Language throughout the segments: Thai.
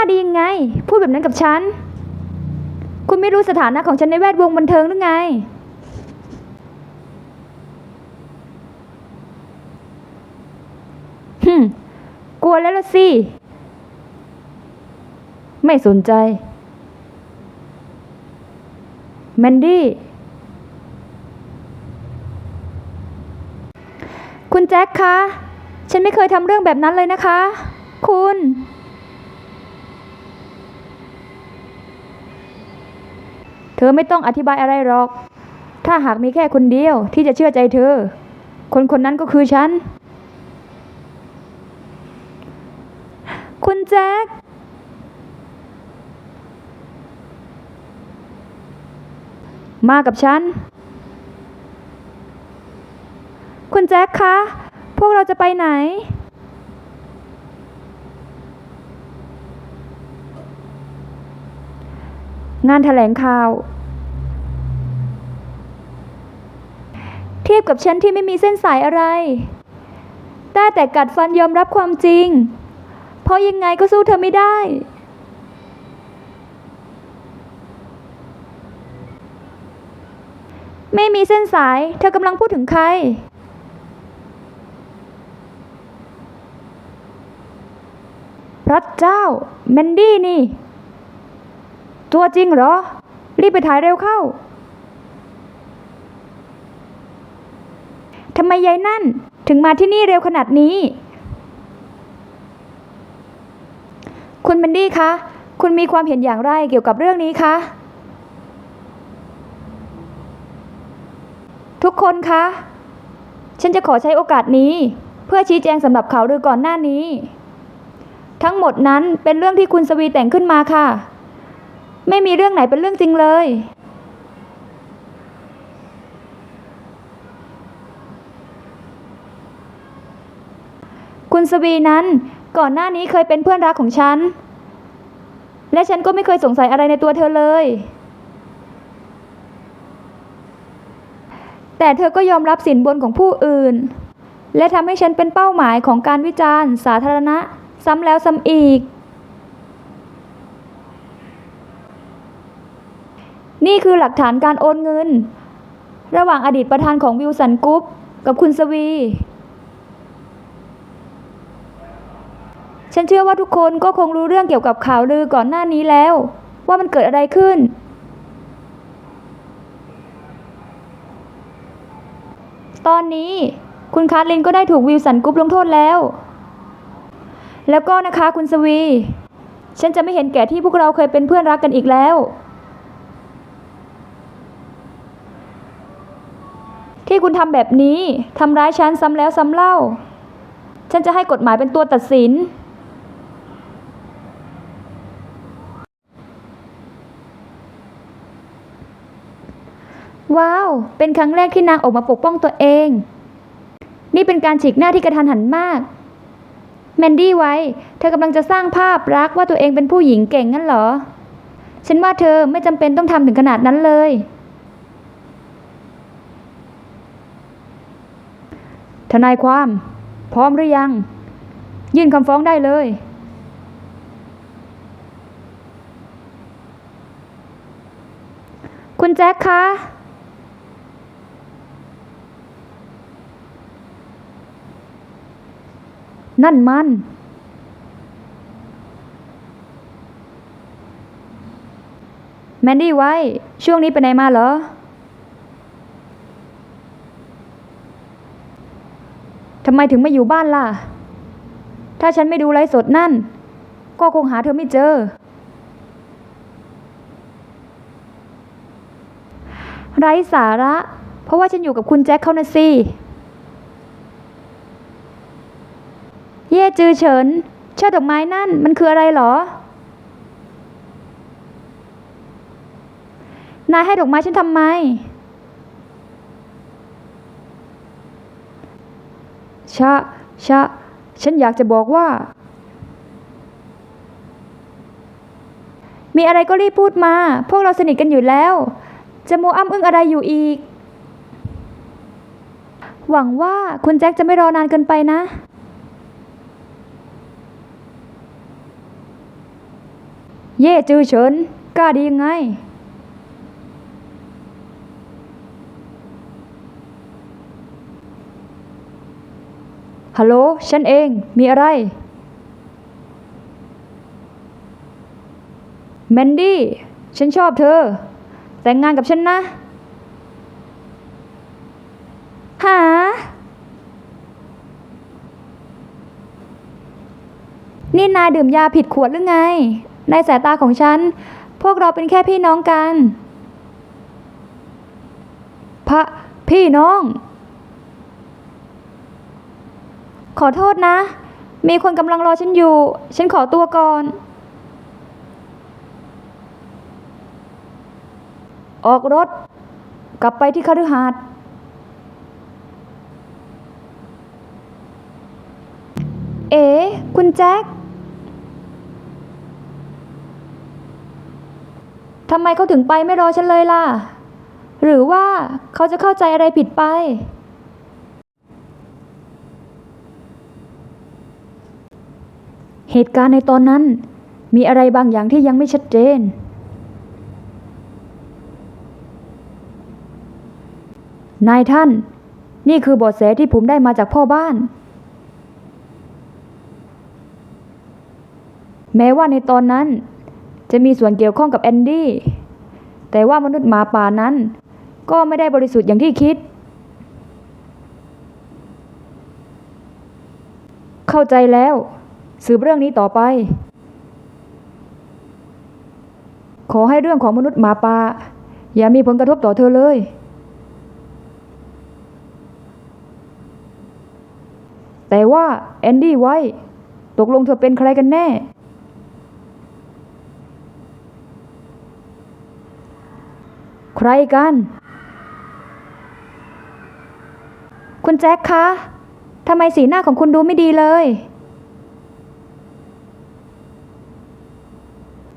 าดียังไง พูดแบบนั้นกับฉัน คุณไม่รู้สถานะของฉันในแวดวงบันเทิงหรือไง ฮึมกลัวแล้วละสิ ไม่สนใจ แมนดี้ คุณแจ็คคะ ฉันไม่เคยทำเรื่องแบบนั้นเลยนะคะ คุณ เธอไม่ต้องอธิบายอะไรหรอก ถ้าหากมีแค่คนเดียวที่จะเชื่อใจเธอ คนคนนั้นก็คือฉัน คุณแจ็คมากับฉัน คุณแจ็คคะ พวกเราจะไปไหน งานแถลงข่าว เทียบกับฉันที่ไม่มีเส้นสายอะไรได้แต่กัดฟันยอมรับความจริง เพราะยังไงก็สู้เธอไม่ได้ ไม่มีเส้นสาย เธอกำลังพูดถึงใครพระเจ้า แมนดี้นี่ ตัวจริงเหรอ รีบไปถ่ายเร็วเข้าทำไมยายนั่น ถึงมาที่นี่เร็วขนาดนี้ คุณแมนดี้คะ คุณมีความเห็นอย่างไรเกี่ยวกับเรื่องนี้คะ ทุกคนคะ ฉันจะขอใช้โอกาสนี้ เพื่อชี้แจงสำหรับข่าวลือก่อนหน้านี้ ทั้งหมดนั้นเป็นเรื่องที่คุณสวีแต่งขึ้นมาค่ะ ไม่มีเรื่องไหนเป็นเรื่องจริงเลย คุณสวีนั้นก่อนหน้านี้เคยเป็นเพื่อนรักของฉัน และฉันก็ไม่เคยสงสัยอะไรในตัวเธอเลย แต่เธอก็ยอมรับสินบนของผู้อื่น และทำให้ฉันเป็นเป้าหมายของการวิจารณ์ สาธารณะ ซ้ำแล้วซ้ำอีก นี่คือหลักฐานการโอนเงิน ระหว่างอดีตประธานของวิลสันกรุ๊ปกับคุณสวี ฉันเชื่อว่าทุกคนก็คงรู้เรื่องเกี่ยวกับข่าวลือก่อนหน้านี้แล้ว ว่ามันเกิดอะไรขึ้น ตอนนี้คุณคาร์ลินก็ได้ถูกวิลสันกรุ๊ปลงโทษแล้ว แล้วก็นะคะคุณสวี ฉันจะไม่เห็นแก่ที่พวกเราเคยเป็นเพื่อนรักกันอีกแล้ว ที่คุณทำแบบนี้ทำร้ายฉันซ้ำแล้วซ้ำเล่า ฉันจะให้กฎหมายเป็นตัวตัดสิน ว้าว เป็นครั้งแรกที่นางออกมาปกป้องตัวเอง นี่เป็นการฉีกหน้าที่กระทันหันมาก แมนดี้ไว้ เธอกำลังจะสร้างภาพรักว่าตัวเองเป็นผู้หญิงเก่งงั้นเหรอ ฉันว่าเธอไม่จำเป็นต้องทำถึงขนาดนั้นเลย ทนายความ พร้อมหรือยัง ยื่นคำฟ้องได้เลย คุณแจ็คคะนั่นมัน แมนดี้ไว้ ช่วงนี้ไปไหนมาเหรอำไมถึงไม่อยู่บ้านล่ะ ถ้าฉันไม่ดูไลฟ์สดนั่น ก็คงหาเธอไม่เจอ ไร้สาระ เพราะว่าฉันอยู่กับคุณแจ็คเขานะสิ เย่จือเฉินช่อดอกไม้นั่นมันคืออะไรเหรอ นายให้ดอกไม้ฉันทำไม ชะ ชะ ฉันอยากจะบอกว่า มีอะไรก็รีบพูดมา พวกเราสนิทกันอยู่แล้ว จะมัวอ้ำอึ้งอะไรอยู่อีก หวังว่าคุณแจ็คจะไม่รอนานเกินไปนะ เย่จือเฉินกล้าดียังไง ฮัลโหล ฉันเอง มีอะไร แมนดี้ ฉันชอบเธอ แต่งงานกับฉันนะ หา นี่นายดื่มยาผิดขวดหรือไง ในสายตาของฉัน พวกเราเป็นแค่พี่น้องกัน พระพี่น้อง ขอโทษนะ มีคนกำลังรอฉันอยู่ ฉันขอตัวก่อน ออกรถ กลับไปที่คฤหาสน์เอ๋คุณแจ็คทำไมเขาถึงไปไม่รอฉันเลยล่ะ หรือว่าเขาจะเข้าใจอะไรผิดไป เหตุการณ์ในตอนนั้น มีอะไรบางอย่างที่ยังไม่ชัดเจน นายท่าน นี่คือบทแสที่ผมได้มาจากพ่อบ้าน แม้ว่าในตอนนั้น จะมีส่วนเกี่ยวข้องกับแอนดี้ แต่ว่ามนุษย์หมาป่านั้น ก็ไม่ได้บริสุทธิ์อย่างที่คิดเข้าใจแล้ว สืบเรื่องนี้ต่อไป ขอให้เรื่องของมนุษย์หมาป่าอย่ามีผลกระทบต่อเธอเลย แต่ว่าแอนดี้ไว้ตกลงเธอเป็นใครกันแน่ ใครกัน คุณแจ็คคะทำไมสีหน้าของคุณดูไม่ดีเลย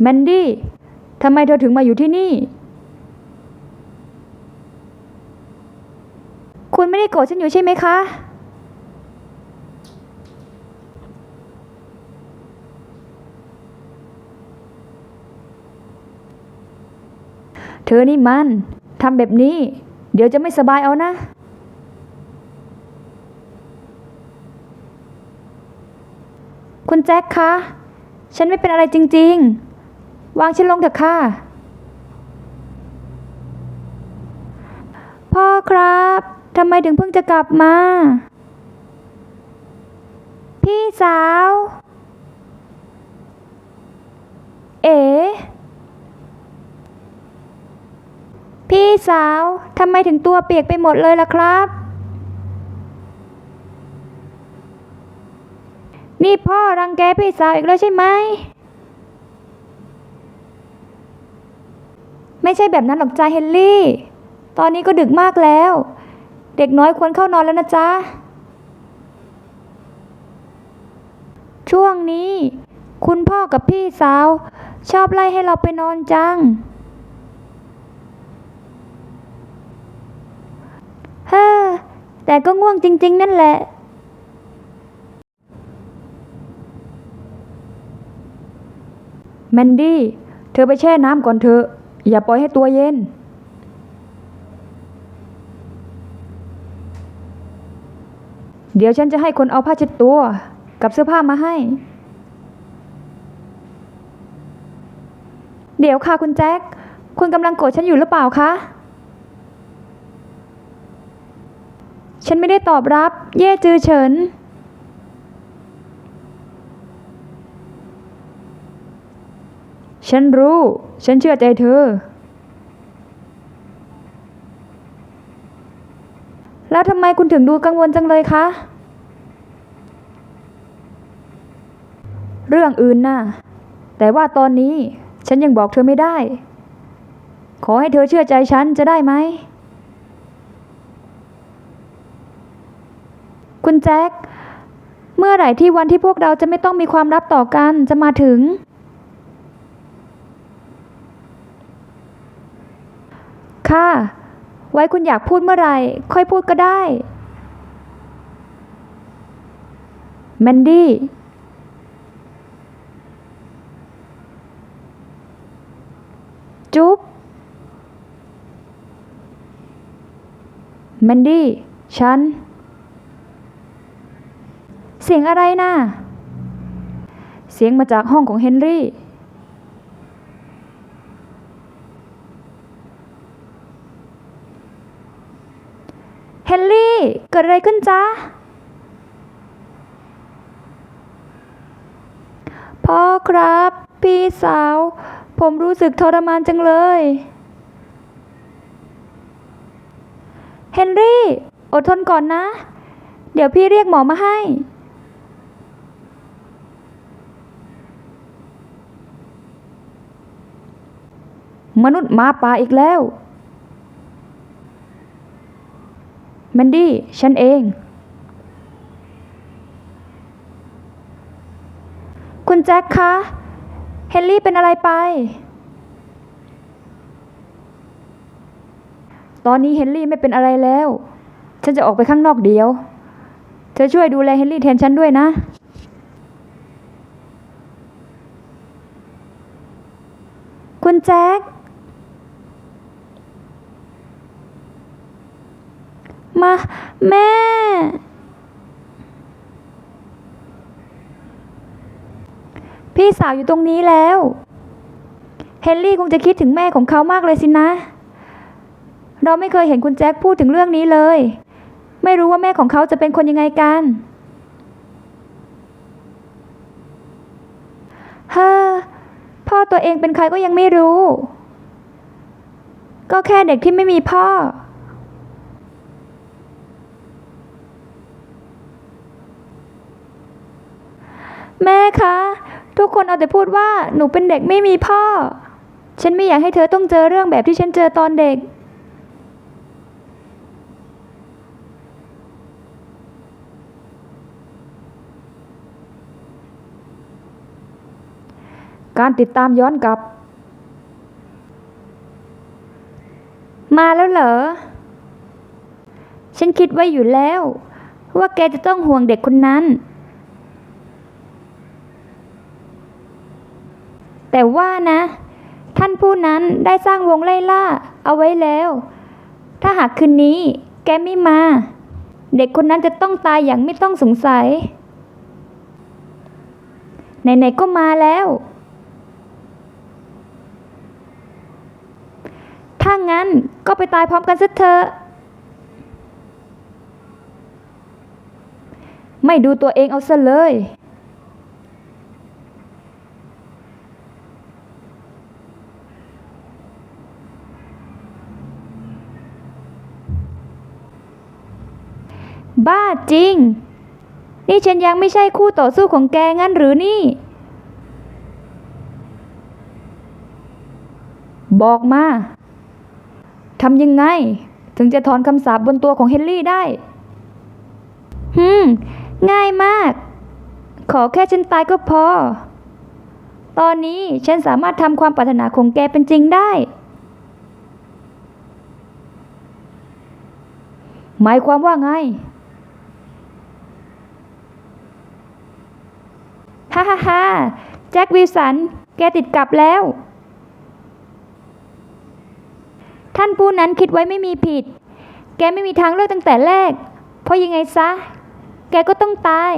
แมนดี้ทำไมเธอถึงมาอยู่ที่นี่ คุณไม่ได้โกรธฉันอยู่ใช่ไหมคะ เธอนี่มันทำแบบนี้ เดี๋ยวจะไม่สบายเอานะคุณแจ็คคะ ฉันไม่เป็นอะไรจริง ๆ วางฉันลงเถอะค่ะ พ่อครับทำไมถึงเพิ่งจะกลับมา พี่สาว เอ๋พี่สาวทำไมถึงตัวเปียกไปหมดเลยล่ะครับ นี่พ่อรังแกพี่สาวอีกแล้วใช่ไหม ไม่ใช่แบบนั้นหรอกจ้าเฮนรี่ ตอนนี้ก็ดึกมากแล้ว เด็กน้อยควรเข้านอนแล้วนะจ๊ะ ช่วงนี้ คุณพ่อกับพี่สาว ชอบไล่ให้เราไปนอนจัง เฮ้อ แต่ก็ง่วงจริง ๆ นั่นแหละแมนดี้ เธอไปแช่น้ำก่อนเถอะ อย่าปล่อยให้ตัวเย็น เดี๋ยวฉันจะให้คนเอาผ้าเช็ดตัวกับเสื้อผ้ามาให้ เดี๋ยวค่ะคุณแจ็ค คุณกำลังโกรธฉันอยู่หรือเปล่าคะ ฉันไม่ได้ตอบรับ เย่จือเฉิน ฉันรู้ ฉันเชื่อใจเธอ แล้วทำไมคุณถึงดูกังวลจังเลยคะ เรื่องอื่นน่ะ แต่ว่าตอนนี้ฉันยังบอกเธอไม่ได้ ขอให้เธอเชื่อใจฉันจะได้ไหม คุณแจ็ค เมื่อไหร่ที่วันที่พวกเราจะไม่ต้องมีความลับต่อกันจะมาถึง ค่ะ ไว้คุณอยากพูดเมื่อไหร่ ค่อยพูดก็ได้ แมนดี้ จุ๊บ แมนดี้ ฉัน เสียงอะไรน่ะ เสียงมาจากห้องของเฮนรี่ เฮนรี่ เกิดอะไรขึ้นจ๊ะ พ่อครับ พี่สาว ผมรู้สึกทรมานจังเลย เฮนรี่ อดทนก่อนนะ เดี๋ยวพี่เรียกหมอมาให้ มนุษย์มาป่าอีกแล้ว แมนดี้ ฉันเอง คุณแจ็คคะ เฮนรี่เป็นอะไรไป ตอนนี้เฮนรี่ไม่เป็นอะไรแล้ว ฉันจะออกไปข้างนอกเดียว เธอช่วยดูแลเฮนรี่แทนฉันด้วยนะคุณแจ็ค มา แม่ พี่สาวอยู่ตรงนี้แล้ว เฮนรี่คงจะคิดถึงแม่ของเขามากเลยสินะ เราไม่เคยเห็นคุณแจ็คพูดถึงเรื่องนี้เลย ไม่รู้ว่าแม่ของเขาจะเป็นคนยังไงกันเฮ้อพ่อตัวเองเป็นใครก็ยังไม่รู้ ก็แค่เด็กที่ไม่มีพ่อ แม่คะ ทุกคนเอาแต่พูดว่าหนูเป็นเด็กไม่มีพ่อ ฉันไม่อยากให้เธอต้องเจอเรื่องแบบที่ฉันเจอตอนเด็ก การติดตามย้อนกลับ มาแล้วเหรอ ฉันคิดไว้อยู่แล้ว ว่าแกจะต้องห่วงเด็กคนนั้น แต่ว่านะ ท่านผู้นั้นได้สร้างวงไล่ล่าเอาไว้แล้ว ถ้าหากคืนนี้แกไม่มา เด็กคนนั้นจะต้องตายอย่างไม่ต้องสงสัย ไหนๆก็มาแล้ว ถ้างั้นก็ไปตายพร้อมกันซะเถอะไม่ดูตัวเองเอาซะเลย บ้าจริง นี่ฉันยังไม่ใช่คู่ต่อสู้ของแกงั้นหรือนี่ บอกมาทำยังไง ถึงจะถอนคำสาปบนตัวของเฮนรี่ได้ฮึมง่ายมาก ขอแค่ฉันตายก็พอ ตอนนี้ฉันสามารถทำความปรารถนาของแกเป็นจริงได้ หมายความว่าไง ฮ่าฮ่าฮ่าแจ็ควิลสัน แกติดกลับแล้ว ท่านผู้นั้นคิดไว้ไม่มีผิด แกไม่มีทางเลือกตั้งแต่แรก เพราะยังไงซะ แกก็ต้องตาย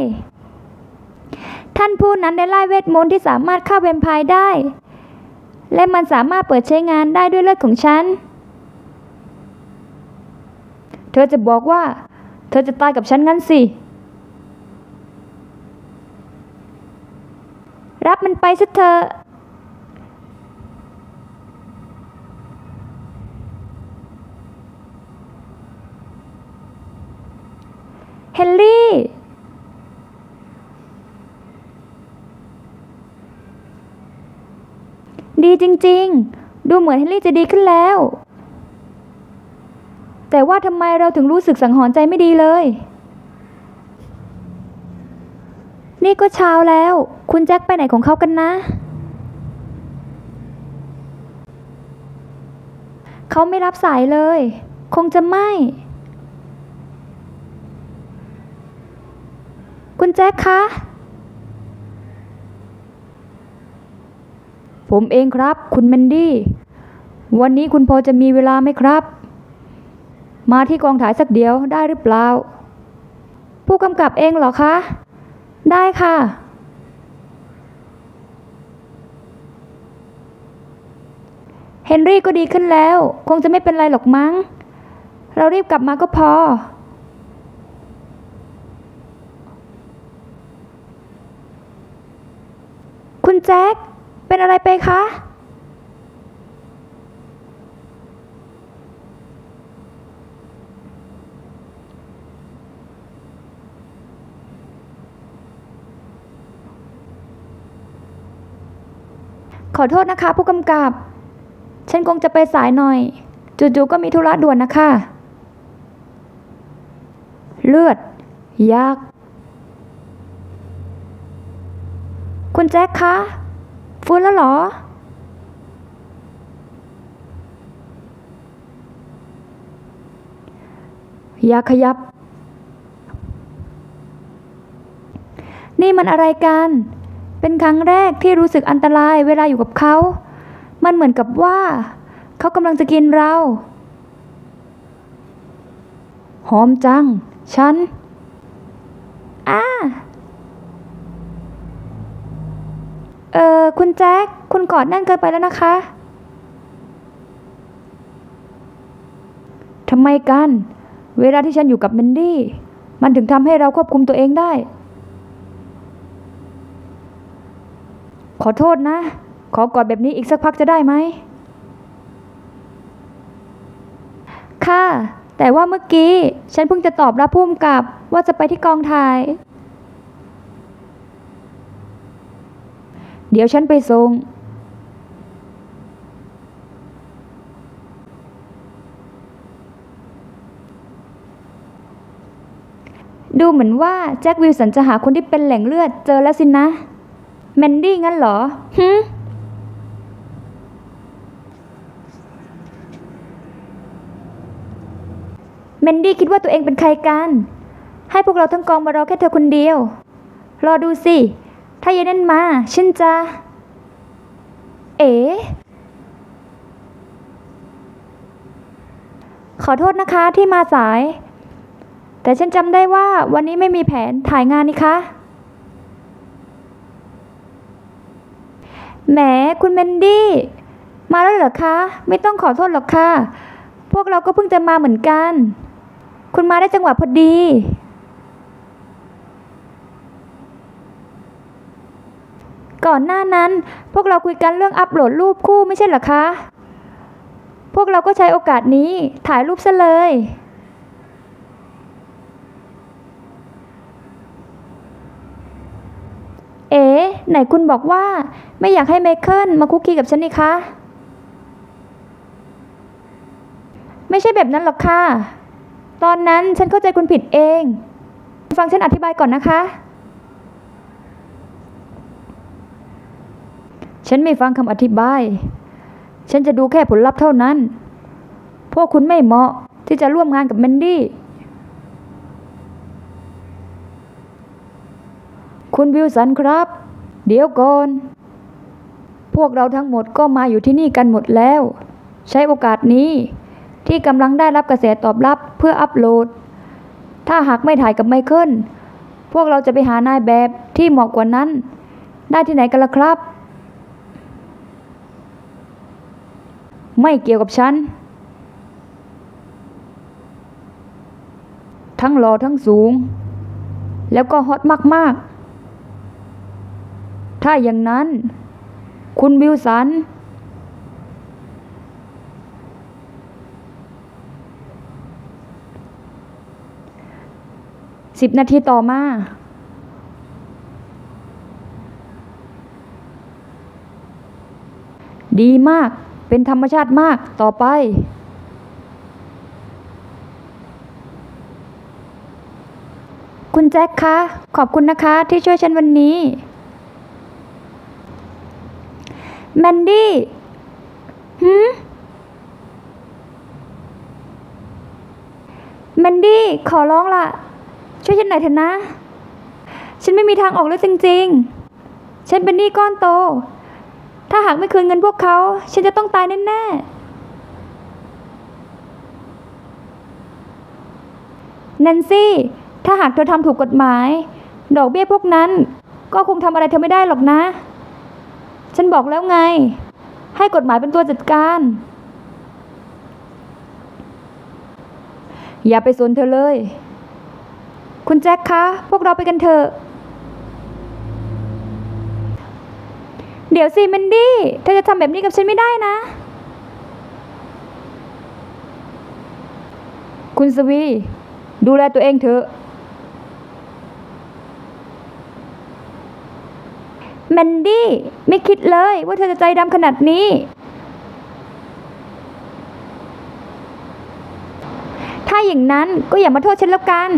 ท่านผู้นั้นได้ไล่เวทมนต์ที่สามารถฆ่าแวมไพร์ได้ และมันสามารถเปิดใช้งานได้ด้วยเลือดของฉัน เธอจะบอกว่า เธอจะตายกับฉันงั้นสิ รับมันไปซะเถอะเฮนรี่ ดีจริงๆ ดูเหมือนเฮนรี่จะดีขึ้นแล้ว แต่ว่าทำไมเราถึงรู้สึกสังหรณ์ใจไม่ดีเลย นี่ก็เช้าแล้ว คุณแจ็คไปไหนของเขากันนะ เขาไม่รับสายเลย คงจะไม่ คุณแจ็คคะ ผมเองครับ คุณแมนดี้ วันนี้คุณพอจะมีเวลาไหมครับ มาที่กองถ่ายสักเดียวได้หรือเปล่า ผู้กำกับเองเหรอคะ ได้ค่ะ เฮนรี่ก็ดีขึ้นแล้ว คงจะไม่เป็นไรหรอกมั้ง เรารีบกลับมาก็พอ คุณแจ็ค เป็นอะไรไปคะ ขอโทษนะคะ ผู้กำกับ ฉันคงจะไปสายหน่อย จู่ๆก็มีธุระด่วนนะคะ เลือด ยาก คุณแจ็คคะฟื้นแล้วเหรอ อย่าขยับ นี่มันอะไรกัน เป็นครั้งแรกที่รู้สึกอันตรายเวลาอยู่กับเขา มันเหมือนกับว่า เขากำลังจะกินเรา หอมจัง ฉัน อ้า เออคุณแจ็ค คุณกอดแน่นเกินไปแล้วนะคะ ทำไมกัน เวลาที่ฉันอยู่กับเมนดี้ มันถึงทำให้เราควบคุมตัวเองได้ ขอโทษนะ ขอกอดแบบนี้อีกสักพักจะได้ไหม ค่ะ แต่ว่าเมื่อกี้ ฉันเพิ่งจะตอบรับพุ่มกับว่าจะไปที่กองถ่าย เดี๋ยวฉันไปส่ง ดูเหมือนว่าแจ็ควิลสันจะหาคนที่เป็นแหล่งเลือดเจอแล้วสินะ แมนดี้งั้นเหรอฮึแมนดี้คิดว่าตัวเองเป็นใครกัน ให้พวกเราทั้งกองมารอแค่เธอคนเดียว รอดูสิ ถ้ายายนั่นมา ฉันจะ เอ๋ขอโทษนะคะที่มาสาย แต่ฉันจำได้ว่าวันนี้ไม่มีแผนถ่ายงานนี่คะ แหมคุณเมนดี้ มาแล้วเหรอคะ ไม่ต้องขอโทษหรอกค่ะ พวกเราก็เพิ่งจะมาเหมือนกัน คุณมาได้จังหวะพอดี ก่อนหน้านั้นพวกเราคุยกันเรื่องอัปโหลดรูปคู่ไม่ใช่เหรอคะ พวกเราก็ใช้โอกาสนี้ถ่ายรูปซะเลย เอ๋ไหนคุณบอกว่า ไม่อยากให้ไมเคิลมาคุกคีกับฉันนี่คะ ไม่ใช่แบบนั้นหรอกค่ะ ตอนนั้นฉันเข้าใจคุณผิดเอง ฟังฉันอธิบายก่อนนะคะ ฉันไม่ฟังคำอธิบาย ฉันจะดูแค่ผลลัพธ์เท่านั้น พวกคุณไม่เหมาะที่จะร่วมงานกับแมนดี้ คุณวิลสันครับ เดี๋ยวก่อน พวกเราทั้งหมดก็มาอยู่ที่นี่กันหมดแล้ว ใช้โอกาสนี้ ที่กำลังได้รับกระแสตอบรับเพื่ออัปโหลด ถ้าหากไม่ถ่ายกับไมเคิลพวกเราจะไปหานายแบบที่เหมาะกว่านั้น ได้ที่ไหนกันล่ะครับ ไม่เกี่ยวกับฉัน ทั้งหล่อทั้งสูง แล้วก็ฮอตมากๆ ถ้าอย่างนั้น คุณวิลสัน สิบนาทีต่อมา ดีมาก เป็นธรรมชาติมาก ต่อไปคุณแจ็คคะ ขอบคุณนะคะที่ช่วยฉันวันนี้ แมนดี้ฮึมแมนดี้ขอร้องละช่วยฉันหน่อยเถอะนะ ฉันไม่มีทางออกแล้วจริง ๆ ฉันเป็นหนี้ก้อนโต ถ้าหากไม่คืนเงินพวกเขา ฉันจะต้องตายแน่ๆแนนซี่ ถ้าหากเธอทำถูกกฎหมาย ดอกเบี้ยพวกนั้น ก็คงทำอะไรเธอไม่ได้หรอกนะ ฉันบอกแล้วไง ให้กฎหมายเป็นตัวจัดการ อย่าไปสนเธอเลย คุณแจ็คคะ พวกเราไปกันเถอะ เดี๋ยวสิแมนดี้ เธอจะทำแบบนี้กับฉันไม่ได้นะ คุณสวี ดูแลตัวเองเถอะ มนดี้ ไม่คิดเลยว่าเธอจะใจดำขนาดนี้ ถ้าอย่างนั้นก็อย่ามาโทษฉันแล้วกัน